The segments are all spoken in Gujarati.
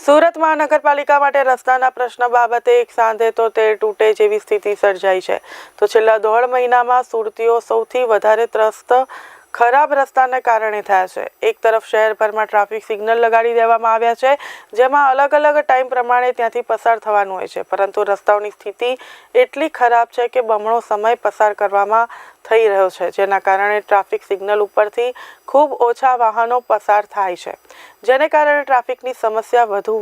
સુરત મહાનગરપાલિકા માટે રસ્તાના પ્રશ્ન બાબતે એક સાંધે તો તે તૂટે જેવી સ્થિતિ સર્જાઈ છે. તો છેલ્લા દોઢ મહિનામાં સુરતીઓ સૌથી વધારે ત્રસ્ત, ખરાબ રસ્તાને કારણે થયા છે. એક તરફ શહેરભરમાં ટ્રાફિક સિગ્નલ લગાડી દેવામાં આવ્યા છે, જેમાં અલગ અલગ ટાઈમ પ્રમાણે ત્યાંથી પસાર થવાનું હોય છે. પરંતુ રસ્તાઓની સ્થિતિ એટલી ખરાબ છે કે બમણો સમય પસાર કરવામાં થઈ રહ્યો છે, જેના કારણે ટ્રાફિક સિગ્નલ ઉપરથી ખૂબ ઓછા વાહનો પસાર થાય છે. જેને કારણે ટ્રાફિકની સમસ્યા વધુ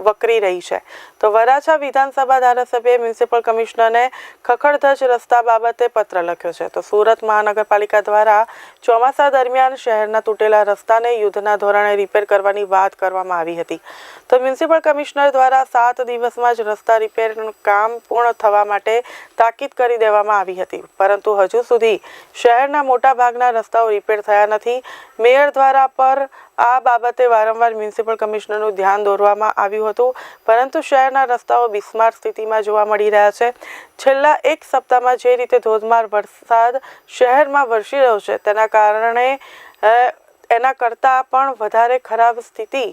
વકરી રહી છે. તો વરાછા વિધાનસભા ધારાસભ્ય મ્યુનિસિપલ કમિશનરને ખખડધજ રસ્તા બાબતે પત્ર લખ્યો છે. તો સુરત મહાનગરપાલિકા દ્વારા ચોમાસા દરમિયાન શહેરના તૂટેલા રસ્તાને યુદ્ધના ધોરણે રિપેર કરવાની વાત કરવામાં આવી હતી. તો મ્યુનિસિપલ કમિશનર દ્વારા સાત દિવસમાં જ રસ્તા રિપેરનું કામ પૂર્ણ થવા માટે તાકીદ કરી દેવામાં આવી હતી. પરંતુ હજુ સુધી શહેરના મોટા ભાગના રસ્તાઓ રિપેર થયા નથી. મેયર દ્વારા પર આ બાબતે વારંવાર મ્યુનિસિપલ કમિશનરનું ધ્યાન દોરવામાં આવ્યું હતું, પરંતુ શહેરના રસ્તાઓ બિસ્માર સ્થિતિમાં જોવા મળી રહ્યા છે. છેલ્લા એક સપ્તાહમાં જે રીતે ધોધમાર વરસાદ શહેરમાં વરસી રહ્યો છે, તેના કારણે એના કરતાં પણ વધારે ખરાબ સ્થિતિ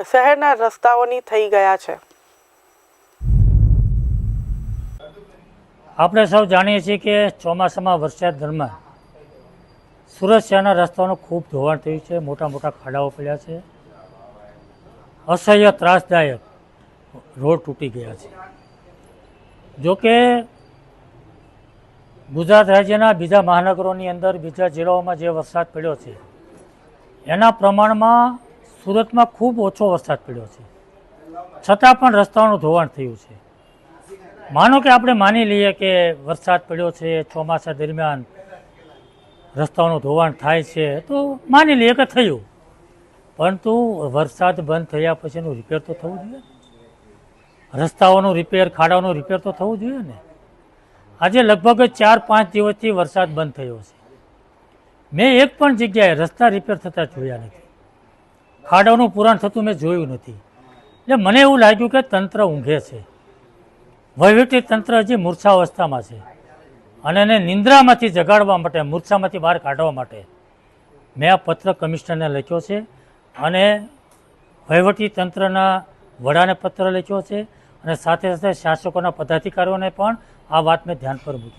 શહેરના રસ્તાઓની થઈ ગયા છે. આપણે સૌ જાણીએ છીએ કે ચોમાસામાં વરસાદ દરમિયાન સુરત શહેરના રસ્તાઓનું ખૂબ ધોવાણ થયું છે, મોટા મોટા ખાડાઓ પડ્યા છે. અસહ્ય ત્રાસદાયક રોડ તૂટી ગયા છે. જોકે ગુજરાત રાજ્યના બીજા મહાનગરોની અંદર બીજા જિલ્લાઓમાં જે વરસાદ પડ્યો છે, એના પ્રમાણમાં સુરતમાં ખૂબ ઓછો વરસાદ પડ્યો છે. છતાં પણ રસ્તાઓનું ધોવાણ થયું છે. માનો કે આપણે માની લઈએ કે વરસાદ પડ્યો છે, ચોમાસા દરમિયાન રસ્તાઓનું ધોવાણ થાય છે, તો માની લઈએ કે થયું. પરંતુ વરસાદ બંધ થયા પછીનું રિપેર તો થવું જોઈએ રસ્તાઓનું રિપેર ખાડાઓનું રિપેર તો થવું જોઈએ ને. આજે લગભગ ચાર પાંચ દિવસથી વરસાદ બંધ થયો છે. મેં એક પણ જગ્યાએ રસ્તા રિપેર થતા જોયા નથી. ખાડાઓનું પુરાણ થતું મેં જોયું નથી. એટલે મને એવું લાગ્યું કે તંત્ર ઊંઘે છે. વહીવટી તંત્ર હજી મૂર્છાવસ્થામાં છે. અને એને નિંદ્રામાંથી જગાડવા માટે, મૂર્છામાંથી બહાર કાઢવા માટે મેં આ પત્ર કમિશનરને લખ્યો છે અને વહીવટી તંત્રના વડાને પત્ર લખ્યો છે અને સાથે સાથે શાસકોના પદાધિકારીઓને પણ આ વાત મેં ધ્યાન પર મૂકી